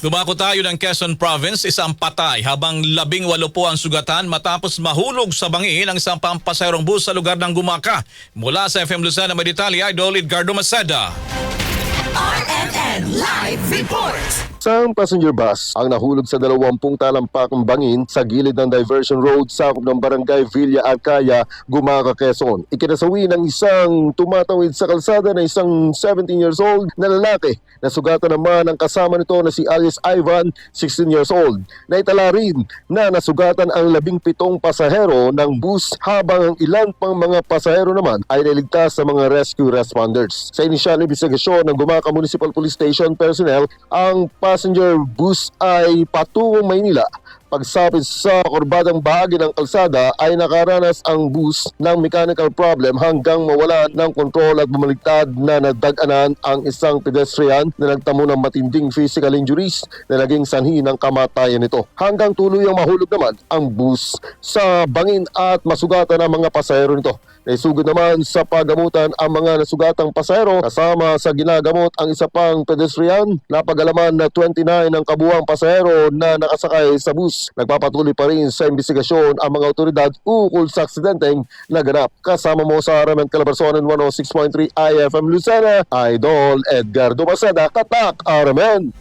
Dumako tayo ng Quezon Province, isang patay habang labing walo po ang sugatan matapos mahulog sa bangin ang isang pampasayrong bus sa lugar ng Gumaka. Mula sa FM Luzana, may detalye, Idol Edgardo Maceda. Isang passenger bus ang nahulog sa dalawampung talampakang bangin sa gilid ng diversion road sakop ng barangay Villa Arcaya, Gumaca, Quezon. Ikinasawi ng isang tumatawid sa kalsada na isang 17 years old na lalaki na sugatan naman ang kasama nito na si Alice Ivan, 16 years old. Naitala rin na nasugatan ang labing pitong pasahero ng bus habang ang ilan pang mga pasahero naman ay niligtas sa mga rescue responders. Sa inisyal na ng Gumaca Municipal Police Station personnel, ang passenger bus ay patungong Maynila. Pagsapit sa kurbadang bahagi ng kalsada ay nakaranas ang bus ng mechanical problem hanggang mawala ng kontrol at bumaliktad na nadaganan ang isang pedestrian na nagtamo ng matinding physical injuries na naging sanhi ng kamatayan nito. Hanggang tuluyang mahulog naman ang bus sa bangin at masugatan ang mga pasahero nito. Naisugod naman sa paggamutan ang mga nasugatang pasahero kasama sa ginagamot ang isa pang pedestrian. Napagalaman na 29 ang kabuang pasahero na nakasakay sa bus. Nagpapatuloy pa rin sa investigasyon ang mga otoridad ukol sa aksidenteng naganap. Kasama mo sa Aramen Calabarzon 106.3 IFM Lucena, Idol Edgardo Maceda, Tatak Aramen.